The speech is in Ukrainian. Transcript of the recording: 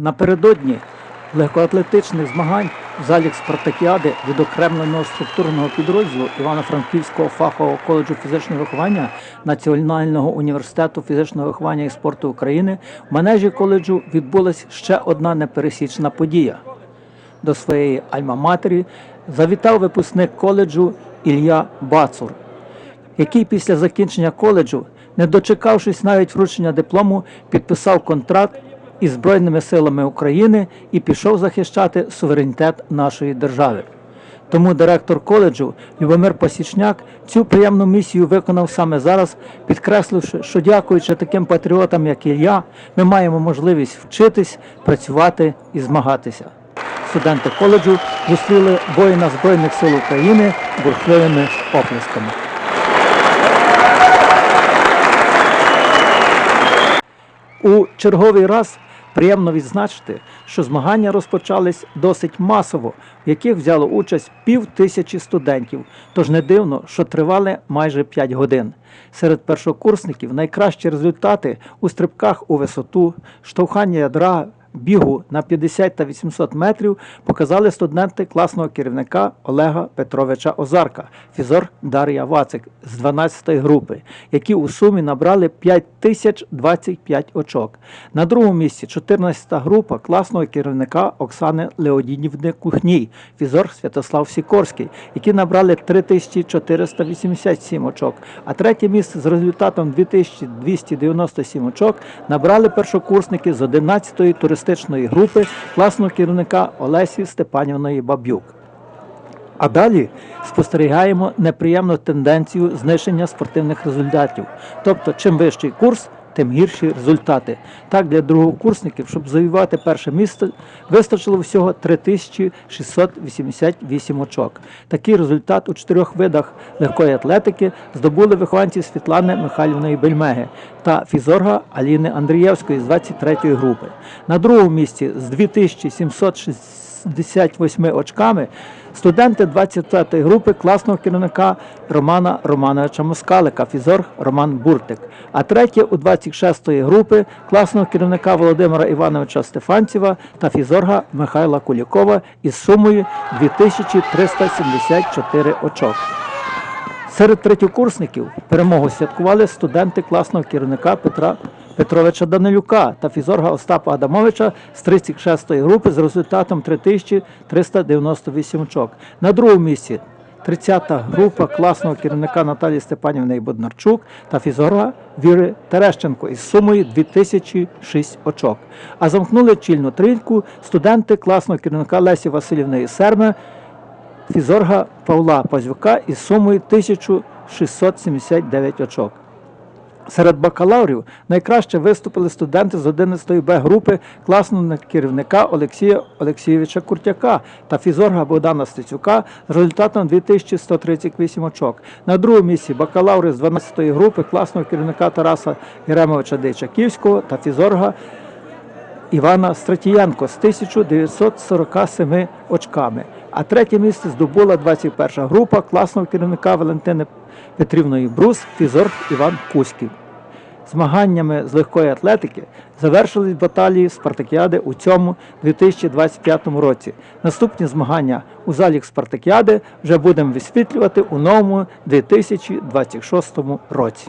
Напередодні легкоатлетичних змагань в залі спартакіади відокремленого структурного підрозділу Івано-Франківського фахового коледжу фізичного виховання Національного університету фізичного виховання і спорту України в манежі коледжу відбулася ще одна непересічна подія. До своєї альма-матері завітав випускник коледжу Ілля Бацур, який після закінчення коледжу, не дочекавшись навіть вручення диплому, підписав контракт із Збройними силами України і пішов захищати суверенітет нашої держави. Тому директор коледжу Любомир Посічняк цю приємну місію виконав саме зараз, підкресливши, що дякуючи таким патріотам, як і я, ми маємо можливість вчитись, працювати і змагатися. Студенти коледжу зустріли воїна Збройних сил України бурхливими оплесками. У черговий раз приємно відзначити, що змагання розпочались досить масово, в яких взяло участь пів тисячі студентів. Тож не дивно, що тривали майже 5 годин. Серед першокурсників найкращі результати у стрибках у висоту, штовхання ядра, бігу на 50 та 800 метрів показали студенти класного керівника Олега Петровича Озарка, фізор Дар'я Вацик з 12-ї групи, які у сумі набрали 5025 очок. На другому місці 14-та група класного керівника Оксани Леодінівни Кухній, фізор Святослав Сікорський, які набрали 3487 очок. А третє місце з результатом 2297 очок набрали першокурсники з 11-ї туристичної групи класного керівника Олесі Степанівної Бабюк. А далі спостерігаємо неприємну тенденцію знищення спортивних результатів. Тобто, чим вищий курс, тим гірші результати. Так, для другокурсників, щоб завоювати перше місце, вистачило всього 3688 очок. Такий результат у чотирьох видах легкої атлетики здобули вихованці Світлани Михайлівної Бельмеги та фізорга Аліни Андрієвської з 23-ї групи. На другому місці з 2768 очками студенти 25-ї групи класного керівника Романа Романовича Москалика, фізор Роман Буртик. А третє у 26-ї групи класного керівника Володимира Івановича Стефанцєва та фізорга Михайла Кулікова із сумою 2374 очок. Серед третьокурсників перемогу святкували студенти класного керівника Петра Петровича Данилюка та фізорга Остапа Адамовича з 36-ї групи з результатом 3398 очок. На другому місці 30-та група класного керівника Наталії Степанівни Боднарчук та фізорга Віри Терещенко із сумою 2006 очок. А замкнули чільну трійку студенти класного керівника Лесі Васильівни Серме фізорга Павла Пазюка із сумою 1679 очок. Серед бакалаврів найкраще виступили студенти з 11-ї Б групи класного керівника Олексія Олексійовича Куртяка та фізорга Богдана Стецюка з результатом 2138 очок. На другому місці бакалаври з 12-ї групи класного керівника Тараса Єремовича Дейчаківського та фізорга Івана Стратієнко з 1947 очками. А третє місце здобула 21 група класного керівника Валентини Петрівної Брус, фізор Іван Кузьків. Змаганнями з легкої атлетики завершились баталії Спартакіади у цьому 2025 році. Наступні змагання у залі Спартакіади вже будемо висвітлювати у новому 2026 році.